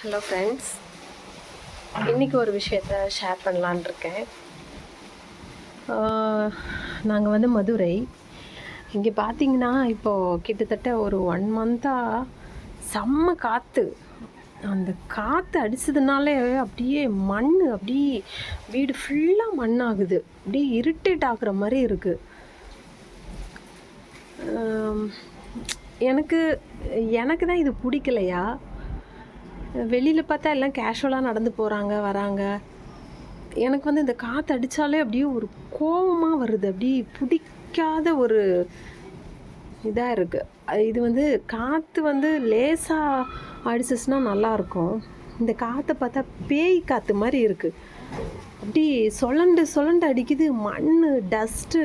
Hello friends இன்றைக்கி ஒரு விஷயத்த ஷேர் பண்ணலான் இருக்கேன். நாங்கள் வந்து மதுரை. இங்கே பார்த்தீங்கன்னா இப்போது கிட்டத்தட்ட ஒரு ஒன் மந்த்தாக செம்ம காற்று அந்த காற்று அடிச்சதுனாலே அப்படியே மண் அப்படியே வீடு ஃபுல்லாக மண் ஆகுது அப்படியே இரிட்டேட் ஆகுற மாதிரி இருக்குது எனக்கு எனக்கு தான் இது பிடிக்கலையா? வெளியில் பார்த்தா எல்லாம் கேஷுவலாக நடந்து போகிறாங்க வராங்க. எனக்கு வந்து இந்த காற்று அடித்தாலே அப்படியே ஒரு கோவமாக வருது. அப்படியே பிடிக்காத ஒரு இதாக இருக்குது இது வந்து காற்று வந்து லேசாக அடிச்சிச்சுன்னா நல்லாயிருக்கும் இந்த காற்றை பார்த்தா பேய் காற்று மாதிரி இருக்குது அப்படி சொலண்டு சொலண்டு அடிக்குது. மண் டஸ்ட்டு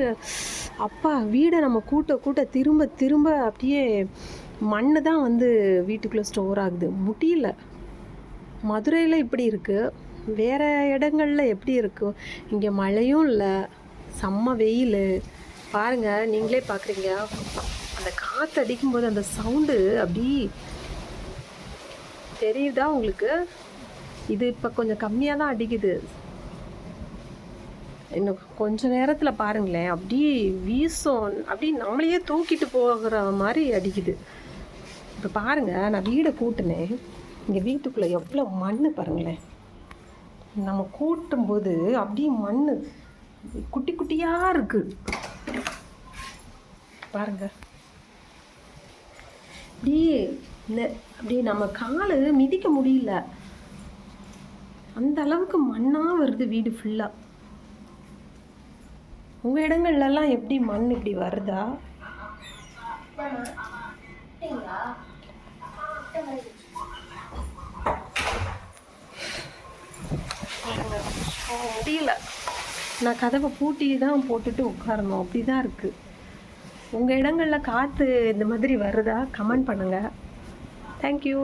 அப்பா வீடை நம்ம கூட்ட கூட்ட திரும்ப திரும்ப அப்படியே மண் தான் வந்து வீட்டுக்குள்ளே ஸ்டோர் ஆகுது. முடியல. மதுரையில் இப்படி இருக்குது வேறு இடங்களில் எப்படி இருக்கும் இங்கே மழையும் இல்லை. செம்ம வெயில். பாருங்கள் நீங்களே பார்க்குறீங்க அந்த காற்று அடிக்கும்போது அந்த சவுண்டு அப்படி தெரியுதா உங்களுக்கு? இது இப்போ கொஞ்சம் கம்மியாக தான் அடிக்குது. இன்னும் கொஞ்ச நேரத்தில் பாருங்களேன். அப்படியே வீசும். அப்படியே நம்மளையே தூக்கிட்டு போகிற மாதிரி அடிக்குது. இப்போ பாருங்கள் நான் வீடை கூட்டினேன். இங்கே வீட்டுக்குள்ளே எவ்வளோ மண் பாருங்களேன். நம்ம கூட்டும்போது அப்படியே மண் குட்டி குட்டியாக இருக்குது பாருங்க. அப்படியே அப்படியே நம்ம காலு மிதிக்க முடியல. அந்த அளவுக்கு மண்ணாக வருது வீடு ஃபுல்லாக உங்கள் இடங்கள்லாம் எப்படி மண் இப்படி வருதா? முடியல நான் கதவை பூட்டி தான் போட்டுட்டு உட்காரணும். அப்படி தான் இருக்குது உங்கள் இடங்களில் காற்று இந்த மாதிரி வருதா? கமெண்ட் பண்ணுங்கள் தேங்க்யூ